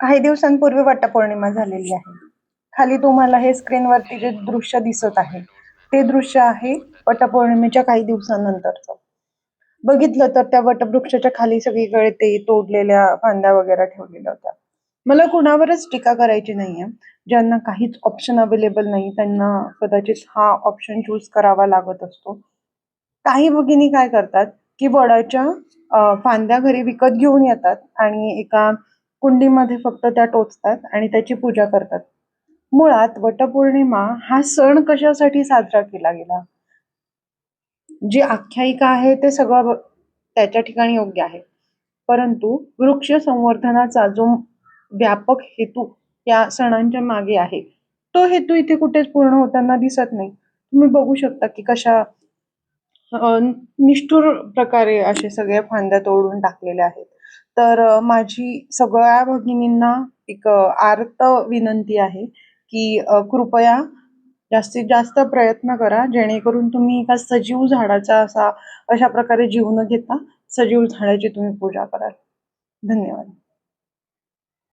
काही दिवसांपूर्वी वटपौर्णिमा झालेली आहे. खाली तुम्हाला हे स्क्रीनवरती जे दृश्य दिसत आहे ते दृश्य आहे वटपौर्णिमेच्या काही दिवसानंतरचं. बघितलं तर त्या वटवृक्षाच्या खाली सगळीकडे ते तोडलेल्या फांद्या वगैरे ठेवलेल्या होत्या. मला कुणावरच टीका करायची नाहीये. ज्यांना काहीच ऑप्शन अवेलेबल नाही त्यांना कदाचित हा ऑप्शन चूज करावा लागत असतो. काही भगिनी काय करतात की वडाच्या फांद्या घरी विकत घेऊन येतात आणि एका कुंडीमध्ये फक्त त्या टोचतात आणि त्याची पूजा करतात. मुळात वटपौर्णिमा हा सण कशासाठी साजरा केला गेला? जी आख्यायिका आहे ते सगळं त्याच्या ठिकाणी योग्य आहे. परंतु वृक्ष संवर्धनाचा जो व्यापक हेतू या सणांच्या मागे आहे तो हेतू इथे कुठेच पूर्ण होताना दिसत नाही. तुम्ही बघू शकता की कशा निष्ठुर प्रकारे असे सगळे फांद्या तोडून टाकलेल्या आहेत. तर माझी सगळ्या भगिनींना एक आर्त विनंती आहे की कृपया जास्तीत जास्त प्रयत्न करा जेणेकरून तुम्ही एका सजीव झाडाचा असा अशा प्रकारे जीव न घेता सजीव झाडाची तुम्ही पूजा कराल. धन्यवाद.